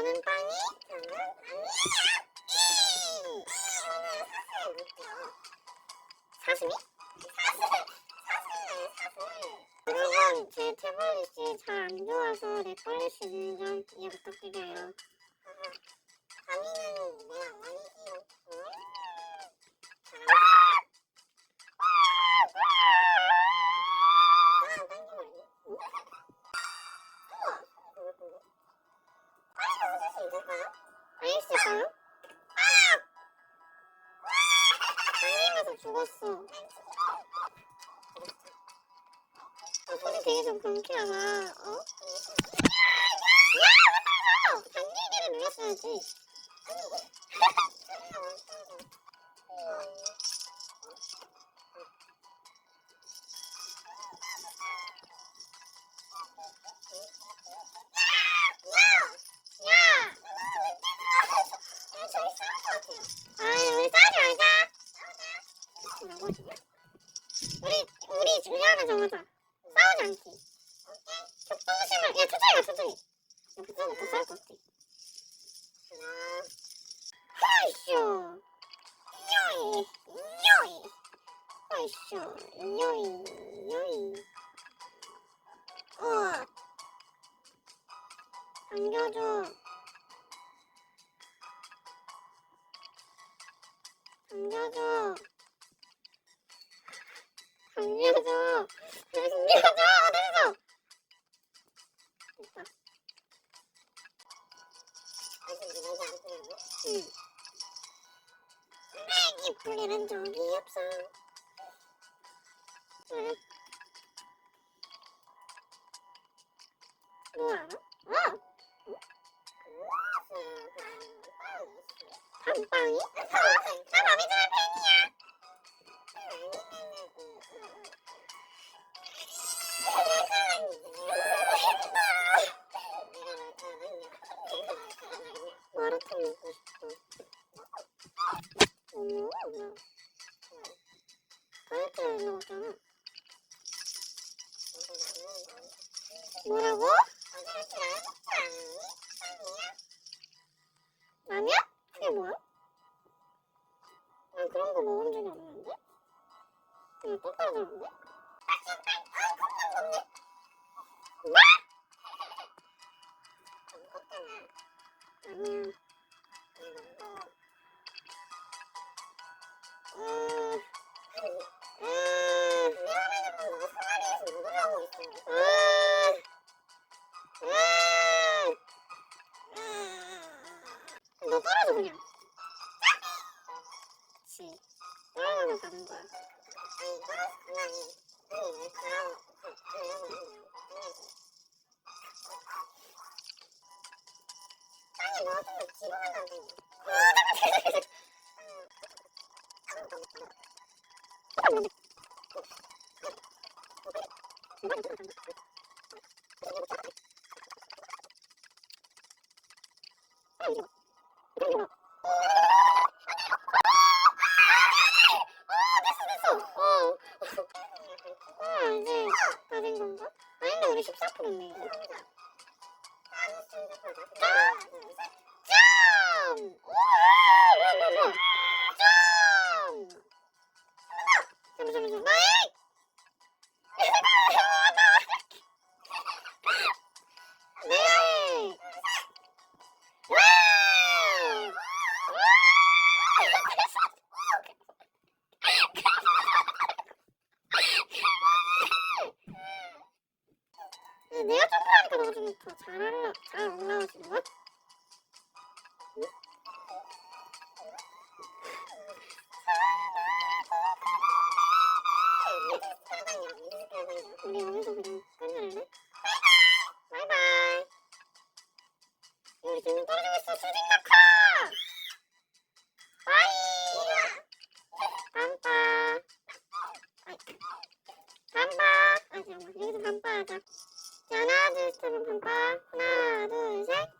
저는 빵이 저는 아니에요. 이! 저는 사슴을 볼게요. 사슴이? 사슴 사슴이에요 사슴. 여러분 제 태블릿이 잘 안 좋아서 렉걸리시는 점 이해 부탁드려요. 밤이는 내가 원이지요. 아, 아! 달리면서 죽었어. 어, 소리 되게 좀 경쾌하다. 어? 야! 왜 나가! 당기기를 눌렀어야지. 소리 우리 중요한 정하자. 싸우지 않기. 격동심을, 야, 천천히 가, 천천히. 또 싸울 것 같아. 하이쇼. 요이, 요이. 하이쇼, 요이, 요이. 우와. 당겨줘. 당겨줘. 응. 애기 풀리는 적이 없어. 응. 뭐 알아? 어? 밤빵이? 나 마미즈의 팬이야. 마라탕 뭐라고? 라면? 그게 뭐야? 난 그런 거 먹은 적이 없는데? 그냥 똑 떨어졌는데? 뭐? 아니야. 음, 음, 너 떨어져 그냥. 그치. 떨어져서 가는 거야. 땅에 넣어주면 기본한다고. 어. 우 내가 점프하니까 너가 좀 더잘 올라, 잘 올라오시는 거야? 우리 여기서 그냥 끝낼래? 바이바이. 우리 지금 떨어지고 있어, 수직 낙하! 바이! 아이, 빰빠. 아, 잠깐만. 여기서 빰빠 하자. 하나, 둘, 셋, 한 방법 하나 둘 셋.